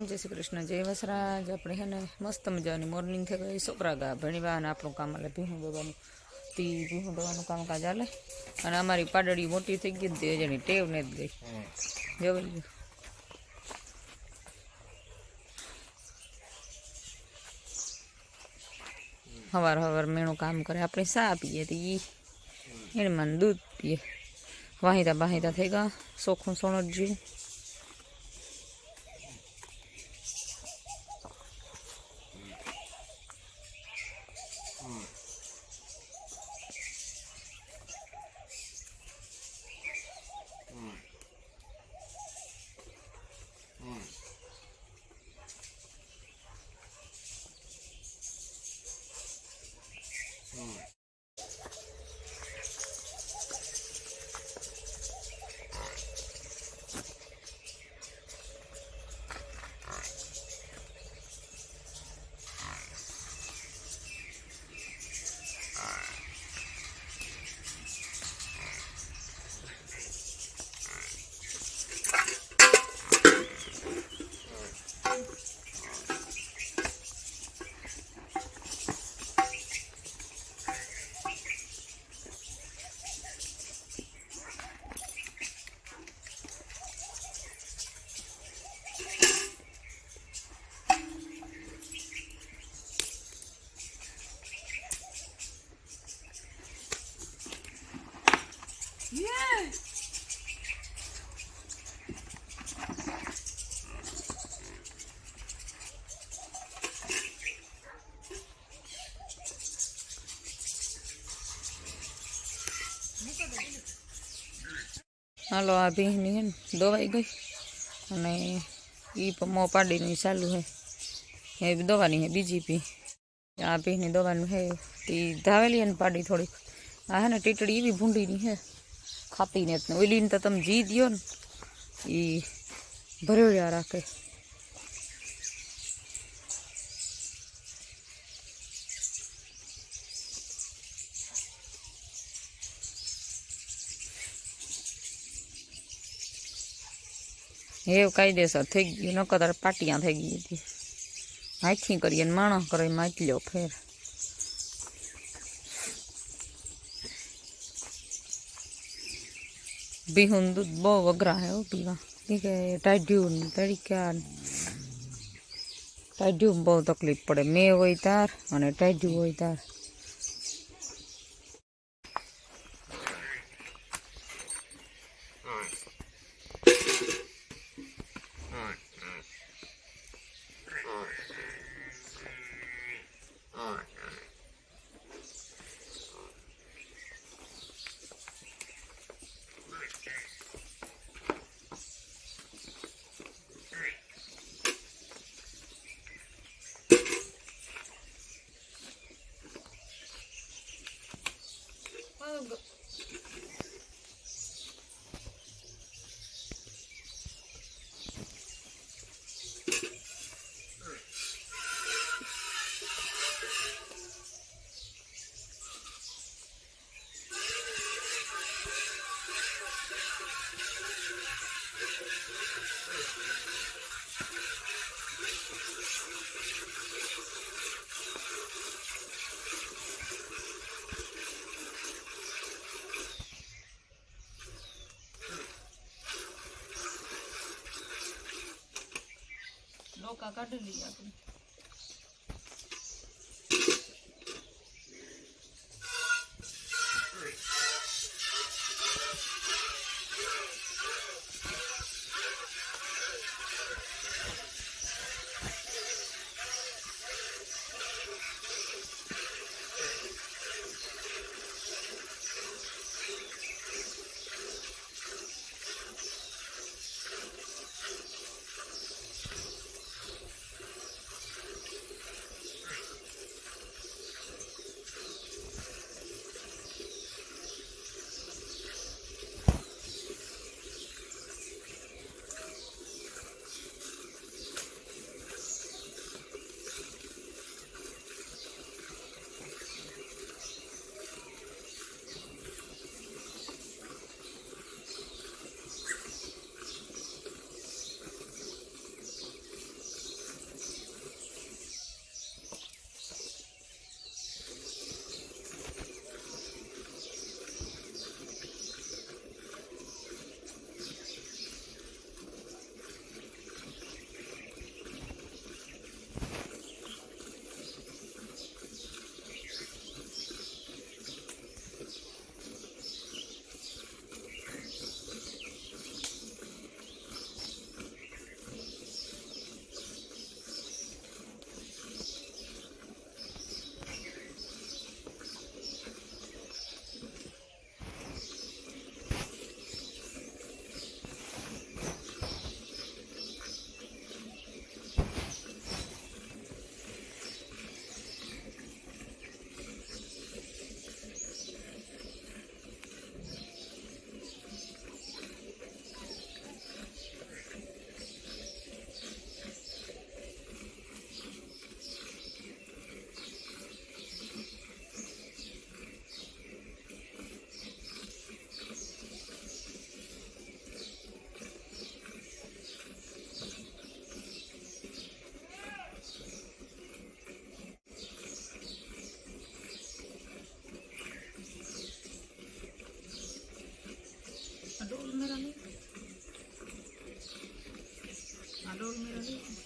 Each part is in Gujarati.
જય શ્રી કૃષ્ણ, જય વસરાજ. આપણે છે ને મસ્ત મજાની મોર્નિંગ થઈ ગઈ છોકરા ગા ભણીવા અને આપણું કામ એટલે ભીહું દવાનું તી ભીહું દવાનું કામકાજ હાલે. અને અમારી પાડડી મોટી થઈ ગઈ ને તે જેની ટેવ ને જ ગઈ. જોઈ લ્યો. હવાર હવાર મેણું કામ કરે. આપણે ચા પીએ તો ઈ. એને મને દૂધ પીએ. વાહિતા બાહિતા થઈ ગયા સોખું સોણ જ જેવું હાલો, આ ભીંની હે ને દવાઈ ગઈ અને એ મો પાડીની ચાલુ હે. એ દવાની હે બીજી પી આ ભીંની દવાનું હે એ ધાવેલી હે ને પાડી થોડીક. આ હે ને ટીટડી એવી ભૂંડીની હે. ખાતી ને જ ને ઓઈલીને તો તમે જી દ્યો ને એ ભરેળ્યા રાખે. એવું કાયદેસર થઈ ગયું નકર તારે પાટિયા થઈ ગઈ હતી. હાથથી કરીએ ને માણસ કરે માટલ્યો ફેર. બીહું દૂધ બહુ વગરા હે, હો પીવા. ઈ કે ટાઢ્યું ને તડક્યા ને ટાઢ્યું બહુ તકલીફ પડે. મેં હોય તાર અને ટાઢ્યું હોય તાર. ડોકા કાઢી લઈએ આપણે. Alo, merhaba.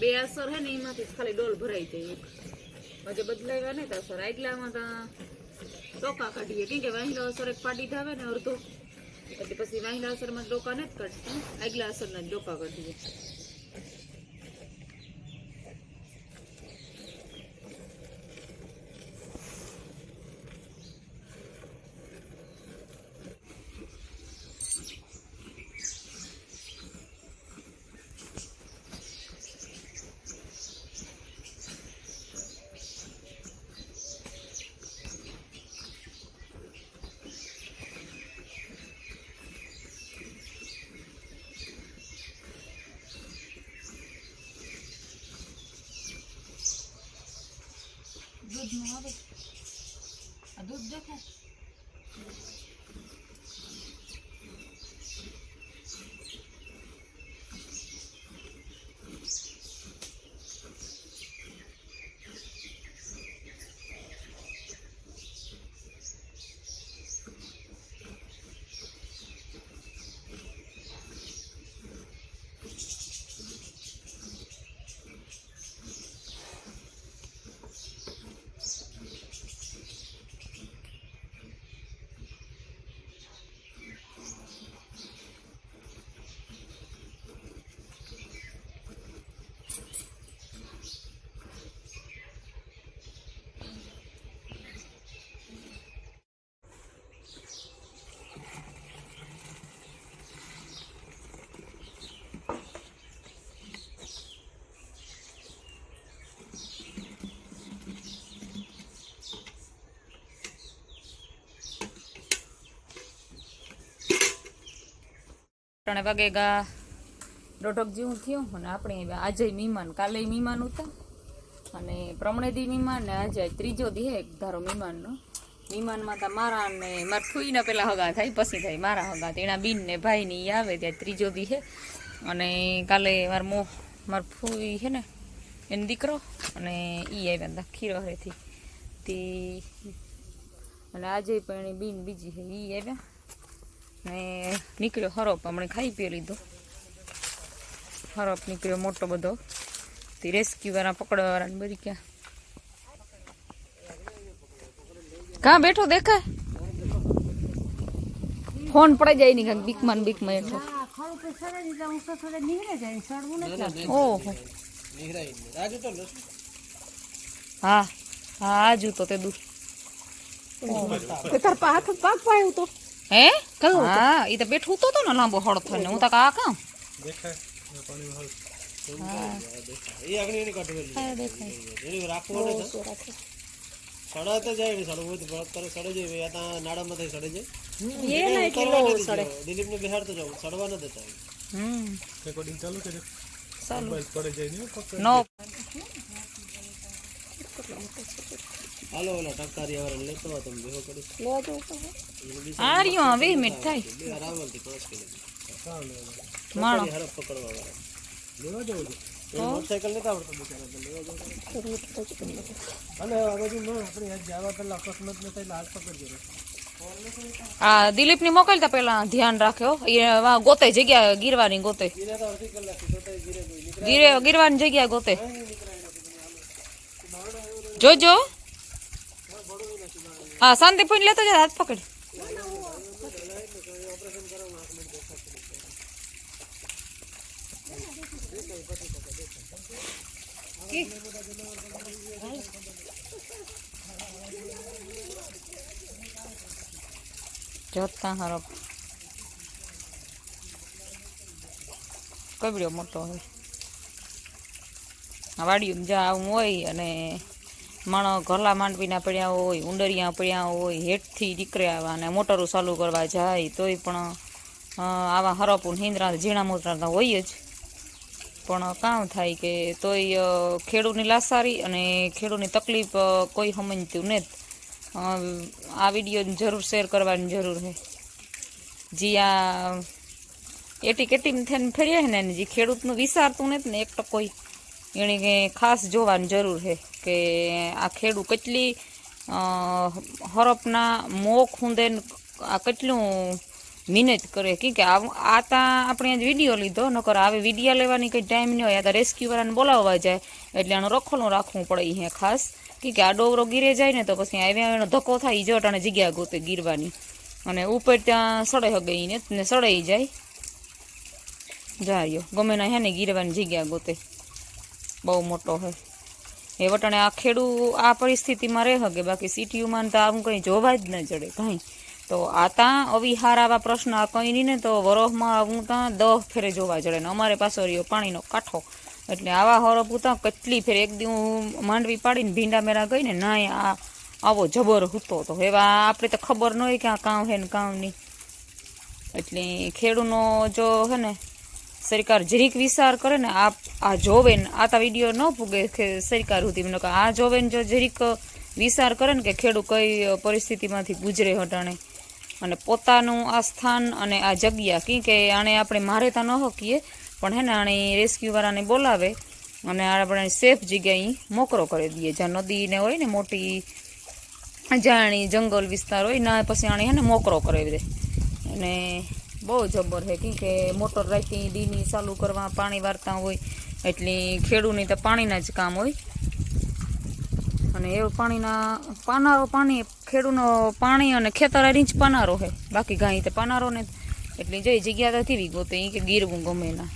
બે અસર હે ને, એમાંથી ખાલી ડોલ ભરાઈ જાય હજુ બદલાવ્યા ને તો અસર. આગલામાં તો ટોકા કાઢીએ. કેમ કે વાહિલો અસર એક પાડી ધાવે ને અડધો. એટલે પછી વાહિલા અસરમાં ડોકા નથી કાઢતા. આગલા અસરના ડોકા કાઢીએ. દૂધનું આવે. આ દૂધ દેખાય ત્રણે વાગે ગા દોઢક જેવું થયું અને આપણે આજે મહેમાન, કાલે મહેમાન હતા. અને પ્રમણે દી મહેમાન ને આજે ત્રીજો દી હે ધારો મહેમાનનો. મહેમાનમાં તો મારા ને મારા ફૂઈના પેલા હગા થાય, પછી થાય મારા હગા. તેના બીન ને ભાઈ ને આવે, ત્યાં ત્રીજો દી હે. અને કાલે માર મો મારા ફૂઈ છે ને એનો દીકરો અને એ આવ્યા હતા ખીરો તે અને આજે પણ બીન બીજી છે એ આવ્યા ને નીકળ્યો હરોપ હમણાં ખાઈ પી લીધો. હરોપ નીકળ્યો મોટો બધો. તે રેસ્ક્યુ વાળા પકડવા વાળા બધી ક્યાં કાં બેઠો દેખાય? ફોન પડી જાય નહીં કાંઈક બીકમાં બીકમાં બેઠો. ઓહો. હા હા આજુ તે દૂર. હે? હા એ તો બેઠું તો તો ને લાંબો હળ થઈને. હું તો કા કામ? સડા તો જાય સડવું તો બળદ કરે. સડે જાય. આ ત્યાં નાડામાં થઈ સડે જાય. દિલીપ ને બિહાર તો જાવ. સડવા ન દેતા. હમ. રેકોર્ડિંગ ચાલુ કરે ચાલો મોબાઈલ પડે જાય ને પકડ નો હાલો ઓલા ટકારી વાળા લેતો હોય તમે બેહો કરી આ રહ્યો વીસ મિનિટ થાય બે રાવલથી પાંચ કિલો માણો હરફ પકડવા વાળા લેવા જવું છે એ મોટરસાયકલ નથી આવડતો બિચારા તો લેવા જવું અને આ બાજુ ન આપણે આજ જવા પહેલા અકસ્માત ન થાય એટલે હાથ પકડજો રે. આ દિલીપની મોકલતા પેલા ધ્યાન રાખ્યો એ ગોતે, જગ્યા ગીરવાની ગોતે. ગીરે, ગીરવાની જગ્યા ગોતે. જોજો. હા શાંતિ ફોન લેતો જા હાથ પકડ. જોતા હરો. કબડ્યો મોટો હોય. વાડિયું જ્યાં આવું હોય અને માણો ઘરલા માંડવીના પડ્યા હોય, ઉંડરિયા પડ્યા હોય, હેઠથી નીકળે આવા અને મોટરો ચાલુ કરવા જાય, તોય પણ આવા હરપુન હિંદરા, ઝીણા મોતરા હોય જ. પણ કામ થાય કે તોય ખેડૂની લાસારી અને ખેડૂતની તકલીફ કોઈ સમજતું નથી. આ વીડિયો જરૂર શેર કરવાની જરૂર છે. જી આ એટી કેટી થઈને ફેરીએ ને જે ખેડૂતનું વિચારતું નથી ને એક તો કોઈ. કે ખાસ જોવાની જરૂર છે કે આ ખેડૂત કેટલી હરપના મોખ ને આ કેટલું મહેનત કરે. કે કે આ તા આપણે આજે વીડિયો લીધો, નકર આવે વિડીયા લેવાની કંઈ ટાઈમ નહીં હોય. આ તો રેસ્ક્યુવાળાને બોલાવવા જાય. એટલે આનું રખોલું રાખવું પડે અહીંયા ખાસ. કે આ ડોવરો ગીરે જાય ને તો પછી આવ્યા એનો ધક્કો થાય જો અટાણે જગ્યા ગોતે ગીરવાની. અને ઉપર ત્યાં સડે હગે ને સડાઈ જાય. જાયો. ગમે ના હે ને ગીરવાની જગ્યા ગોતે. બહુ મોટો હોય એ વટાણે આ ખેડૂ આ પરિસ્થિતિમાં રહે હગે, બાકી સિટીઓમાં તો આમ કંઈ જોવા જ ન જડે કાંઈ. તો આ ત્યાં અવિહાર આવા પ્રશ્ન આ કંઈ નહીં ને તો વરોહમાં આવું ત્યાં દહ ફેરે જોવા જડે ને અમારે પાછો રહ્યો પાણીનો કાંઠો. એટલે આવા હરપ પૂતા કેટલી ફેર એક દી હું માંડવી પાડીને ભીંડા મેરા ગઈ ને ના આ આવો જબર હૂતો તો. એવા આપણે તો ખબર ન હોય કે આ કામ હે ને કામ નહીં એટલે ખેડૂનો જો હે ને સરકાર જરીક વિચાર કરે ને આ આ જોવે ને આ તા વીડિયો ન પૂગે કે સરકાર સુધી મને આ જોવે ને જો જરીક વિચાર કરે ને કે ખેડૂત કઈ પરિસ્થિતિમાંથી ગુજરે હટાણે. અને પોતાનું આ સ્થાન અને આ જગ્યા કી કે આણે આપણે મારે તો ન હકીએ પણ હે ને આને રેસ્ક્યુવાળાને બોલાવે અને આપણે સેફ જગ્યાએ મોકરો કરી દઈએ. જ્યાં નદીને હોય ને મોટી જાણી જંગલ વિસ્તાર હોય, ના પછી આણે હે ને મોકરો કરાવી દે. અને બહુ જબર છે કે મોટર રાખી દીની ચાલુ કરવા પાણી વારતા હોય, એટલે ખેડૂની તો પાણીના જ કામ હોય. અને એવું પાણીના, પાનારો પાણી, ખેડૂનો પાણી અને ખેતર જ પાનારો છે બાકી ગાય તો પાનારો ને એટલે જઈ જગ્યા તો થીવી તો કે ગીરવું ગમે ના.